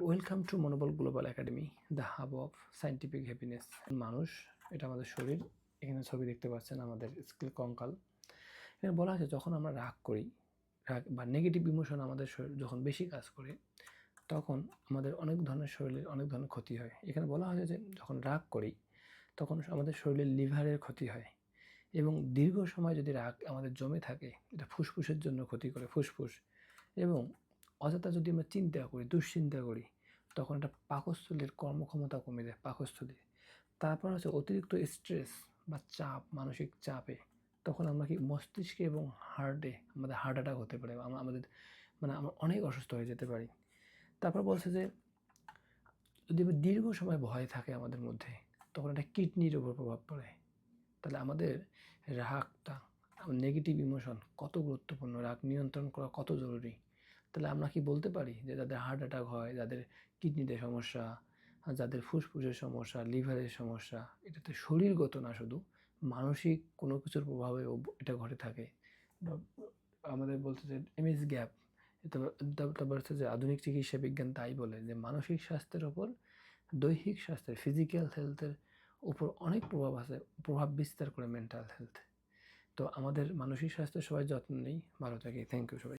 Welcome to Monobal global academy the hub of scientific happiness মানুষ, এটা আমাদের শরীর। এখানে ছবি দেখতে পাচ্ছেন আমাদের স্কিল কঙ্কাল। এখানে বলা আছে, যখন আমরা রাগ করি, রাগ বা নেগেটিভ ইমোশন আমাদের শরীর যখন বেশি কাজ করে, তখন আমাদের অনেক ধরনের শরীরের অনেক ধরনের ক্ষতি হয়। এখানে বলা হয়েছে যে, যখন রাগ করি, তখন আমাদের শরীরের লিভারের ক্ষতি হয়। এবং দীর্ঘ সময় যদি রাগ আমাদের জমে থাকে, এটা ফুসফুসের জন্য ক্ষতি করে, ফুসফুস। এবং অযথা যদি আমরা চিন্তা করি, দুশ্চিন্তা করি, তখন এটা পাকস্থলীর কর্মক্ষমতা কমে যায়, পাকস্থলী। তারপর হচ্ছে অতিরিক্ত স্ট্রেস বা চাপ, মানসিক চাপে, তখন আমরা কি মস্তিষ্কে এবং হার্টে আমাদের হার্ট অ্যাটাক হতে পারে আমরা আমাদের মানে আমরা অনেক অসুস্থ হয়ে যেতে পারি। তারপর বলছে যে, যদি দীর্ঘ সময় ভয় থাকে আমাদের মধ্যে, তখন এটা কিডনির উপর প্রভাব পড়ে। তাহলে আমাদের রাগটা নেগেটিভ ইমোশন কত গুরুত্বপূর্ণ, রাগ নিয়ন্ত্রণ করা কত জরুরি? তাহলে আমরা কি বলতে পারি যে যাদের হার্ট অ্যাটাক হয়, যাদের কিডনিতে সমস্যা যাদের ফুসফুসের সমস্যা লিভারের সমস্যা এটাতে শরীরগত না শুধু, মানসিক কোনো কিছুর প্রভাবে এটা ঘটে থাকে। আমাদের বলতে যে এমএস গ্যাপ তারপর হচ্ছে যে আধুনিক চিকিৎসা বিজ্ঞান তাই বলে যে মানসিক স্বাস্থ্যের ওপর, দৈহিক স্বাস্থ্যের ফিজিক্যাল হেলথের উপর অনেক প্রভাব আছে, প্রভাব বিস্তার করে মেন্টাল হেলথ তো আমাদের মানসিক স্বাস্থ্যের সবাই যত্ন নেই, ভালো থাকি থ্যাংক ইউ সবাই